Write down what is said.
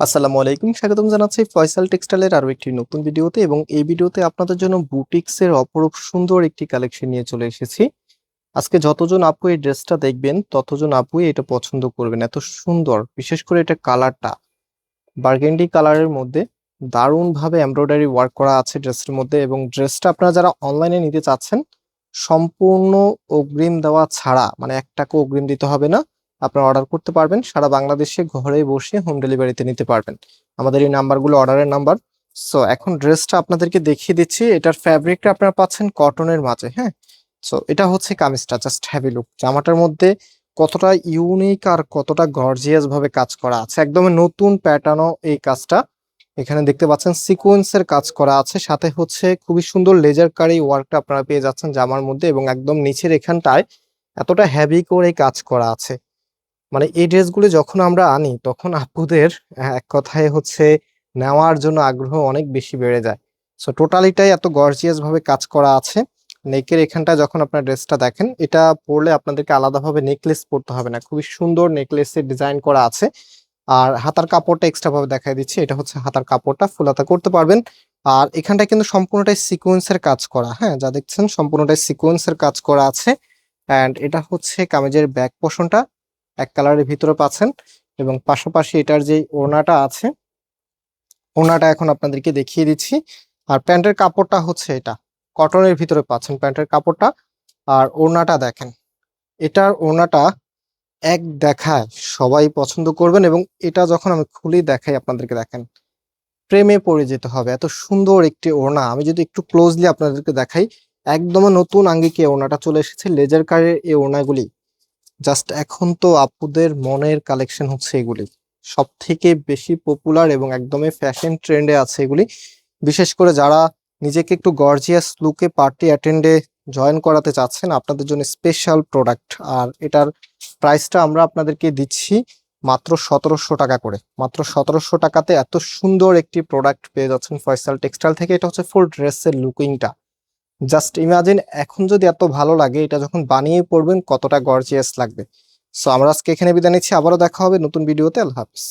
আসসালামু আলাইকুম, স্বাগতম জানাচ্ছি ফয়সাল টেক্সটাইলের আরও একটি নতুন ভিডিওতে এবং এই ভিডিওতে আপনাদের জন্য বুটিক্স এর অপরূপ সুন্দর একটি কালেকশন নিয়ে চলে এসেছি। আজকে যতজন আপু এই ড্রেসটা দেখবেন, ততজন আপুই এটা পছন্দ করবেন। এত সুন্দর, বিশেষ করে এটা কালারটা। বার্গেন্ডি কালারের মধ্যে দারুণ ভাবে এমব্রয়ডারি ওয়ার্ক করা আছে ড্রেসের মধ্যে এবং ড্রেসটা আপনারা যারা অনলাইনে নিতে চাচ্ছেন, সম্পূর্ণ অগ্রিম দেওয়া ছাড়া মানে এক টাকা অগ্রিম দিতে হবে না। আপনারা অর্ডার করতে পারবেন। সারা বাংলাদেশে ঘরে বসে হোম ডেলিভারিতে নিতে পারবেন। আমাদের এই নাম্বারগুলো অর্ডারের নাম্বার। সো এখন ড্রেসটা আপনাদেরকে দেখিয়ে দিচ্ছি। এটার ফ্যাব্রিকটা আপনারা পাচ্ছেন কটনের মাঝে হ্যাঁ? সো এটা হচ্ছে কামিজটা জাস্ট হ্যাভি লুক জামাটার মধ্যে কতটা ইউনিক আর কতটা গর্জিয়াস ভাবে কাজ করা আছে। একদম নতুন প্যাটার্নও এই কাজটা। এখানে দেখতে পাচ্ছেন সিকোয়েন্সের কাজ করা আছে। সাথে হচ্ছে খুবই সুন্দর লেজার কারি ওয়ার্কটা আপনারা পেয়ে যাচ্ছেন জামার মধ্যে এবং একদম নিচের এখানটায় এতটা হেভি করে কাজ করা আছে। মানে এই ড্রেসগুলো যখন আমরা আনি, তখন আপুদের এক কথায় হচ্ছে নেওয়ার জন্য আগ্রহ অনেক বেশি বেড়ে যায়। সো টোটালিটাই এত গর্জিয়াস ভাবে কাজ করা আছে। নেকের এখানটা যখন আপনার ড্রেসটা দেখেন, এটা পরলে আপনাদেরকে আলাদাভাবে নেকলেস পরতে হবে না। খুবই সুন্দর নেকলেসের ডিজাইন করা আছে। আর হাতার কাপড়টা এক্সট্রা ভাবে দেখাই দিচ্ছি। এটা হচ্ছে হাতার কাপড়টা ফুল হাতা করতে পারবেন। আর এখানটা কিন্তু সম্পূর্ণটাই সিকোয়েন্সের কাজ করা হ্যাঁ যা দেখছেন, সম্পূর্ণটাই সিকোয়েন্সের কাজ করা আছে। অ্যান্ড এটা হচ্ছে কামিজের ব্যাক পোর্শনটা এক কালারের ভিতরে পাচ্ছেন এবং পাশাপাশি এটার যে ওড়নাটা আছে, ওড়নাটা এখন আপনাদেরকে দেখিয়ে দিচ্ছি। আর প্যান্টের কাপড়টা হচ্ছে এটা, কটনের ভিতরে পাচ্ছেন প্যান্টের কাপড়টা। আর ওড়নাটা দেখেন, এটার ওড়নাটা এক দেখায় সবাই পছন্দ করবেন এবং এটা যখন আমি খুলি দেখাই আপনাদেরকে দেখেন, প্রেমে পড়ে যেতে হবে। এত সুন্দর একটি ওড়না, আমি যদি একটু ক্লোজলি আপনাদেরকে দেখাই একদম নতুন আঙ্গিকে ওড়নাটা চলে এসেছে লেজার কারের এই ওড়নাগুলি। জাস্ট এখন তো আপুদের মনের কালেকশন হচ্ছে এগুলি। সব থেকে বেশি পপুলার এবং একদমই ফ্যাশন ট্রেন্ডে আছে এগুলি। বিশেষ করে যারা নিজেকে একটু গর্জিয়াস লুকে পার্টি অ্যাটেন্ডে জয়েন করাতে চাচ্ছেন, আপনাদের জন্য স্পেশাল প্রোডাক্ট আর এটার প্রাইসটা আমরা আপনাদেরকে দিচ্ছি মাত্র সতেরোশো টাকা করে। মাত্র সতেরোশো টাকাতে এত সুন্দর একটি প্রোডাক্ট পেয়ে যাচ্ছেন ফয়সাল টেক্সটাইল থেকে। এটা হচ্ছে ফুল ড্রেসের লুকিংটা জাস্ট ইমাজিন এখন যদি এত ভালো লাগে, এটা যখন বানিয়ে পড়বেন কতটা গর্জিয়াস লাগবে। সো আমরা আজকে এখানে বিদায় নিচ্ছি, আবারও দেখা হবে নতুন ভিডিওতে আল্লাহ হাফিজ।